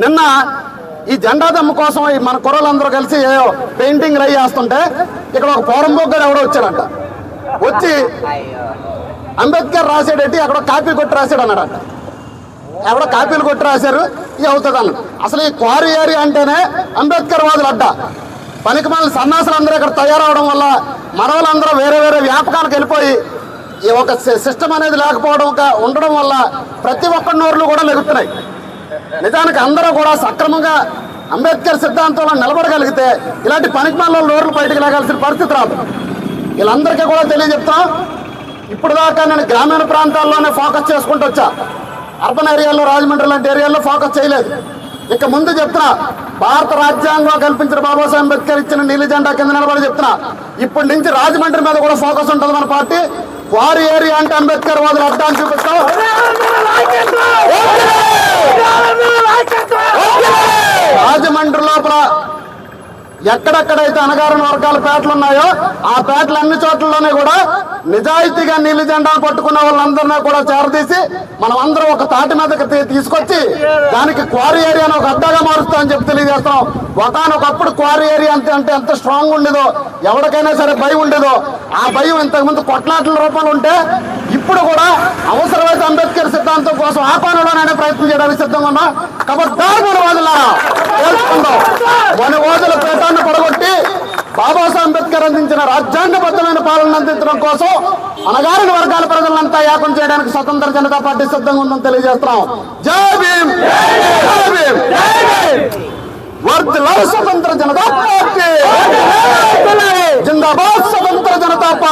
నిన్న ఈ జెండా దమ్ము కోసం ఈ మన కుర్రలందరూ కలిసి ఏవో పెయింటింగ్ రై చేస్తుంటే ఇక్కడ ఒక పోరం బొగ్గడు ఎవడో వచ్చాడంట. వచ్చి అంబేద్కర్ రాసాడేంటి అక్కడ కాపీ కొట్టి రాశాడు అన్నాడంట ఎవడో కాపీలు కొట్టి రాశారు ఇది అవుతుంది అసలు ఈ క్వారీ ఏరియా అంటేనే అంబేద్కర్ వాదులు అడ్డ. పనికి మన సన్నాసులు అందరూ ఇక్కడ తయారవడం వల్ల మనవలందరూ వేరే వేరే వ్యాపకాలకు వెళ్ళిపోయి ఈ ఒక సిస్టమ్ అనేది లేకపోవడం ఉండడం వల్ల ప్రతి ఒక్క నోర్లు కూడా లెగుతున్నాయి. నిజానికి అందరూ కూడా సక్రమంగా అంబేద్కర్ సిద్ధాంతంలో నిలబడగలిగితే ఇలాంటి పనికిమాల నోర్లు బయటకు లేగాల్సిన పరిస్థితి రాదు. వీళ్ళందరికీ కూడా తెలియజెప్తాం ఇప్పుడు దాకా నేను గ్రామీణ ప్రాంతాల్లోనే ఫోకస్ చేసుకుంటూ వచ్చా. అర్బన్ ఏరియాలో రాజమండ్రి లాంటి ఏరియాల్లో ఫోకస్ చేయలేదు. ఇక ముందు చెప్తున్నా భారత రాజ్యాంగం కల్పించిన బాబాసాహెబ్ అంబేద్కర్ ఇచ్చిన నీలి జెండా కింద నిలబడి చెప్తున్నా. ఇప్పటి నుంచి రాజమండ్రి మీద కూడా ఫోకస్ ఉంటుంది మన పార్టీ. వారి ఏరియా అంటే అంబేద్కర్ వాదులు అడ్డాన్ని చూపిస్తాం రాజమండ్రి లోపల ఎక్కడెక్కడైతే అణగారిన వర్గాల పేటలు ఉన్నాయో ఆ పేటలు అన్ని చోట్లలోనే కూడా నిజాయితీగా నీళ్ళు జెండా పట్టుకున్న వాళ్ళందరినీ కూడా చేరదీసి మనం అందరం ఒక తాటి మీదకి తీసుకొచ్చి దానికి క్వారీ ఏరియాను ఒక అడ్డాగా మారుస్తామని చెప్పి తెలియజేస్తాం ఒకనొకప్పుడు క్వారీ ఏరియా అంటే అంటే ఎంత స్ట్రాంగ్ ఉండేదో ఎవరికైనా సరే భయం ఉండేదో ఆ భయం ఇంతకుముందు కొట్లాటల రూపంలో ఉంటే ఇప్పుడు కూడా అవసరమైతే అంబేద్కర్ సిద్ధాంతం కోసం ఆ ప్రయత్నం చేయడానికి సిద్ధంగా ఉన్నా. కాబట్టి దారుణ వాదులారా మన రోజుల పీఠాన్ని పడగొట్టి బాబాసాహెబ్ అంబేద్కర్ అందించిన రాజ్యాంగబద్ధమైన పాలన అందించడం కోసం అనగారిన వర్గాల ప్రజలంతా యాపం చేయడానికి స్వతంత్ర జనతా పార్టీ సిద్ధంగా ఉందని తెలియజేస్తున్నాం. జై భీమ్! స్వతంత్ర జనతా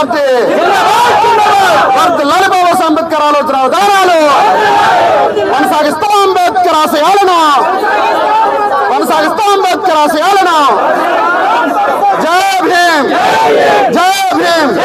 పార్టీ వర్త్ లాలిబాబా అంబేద్కర్ ఆలోచన విధానాలు. కొనసాగిస్తాం అంబేద్కర్ ఆశయాలను. కొనసాగిస్తాం అంబేద్కర్ ఆశయాలను. జై భీమ్. జై భీమ్.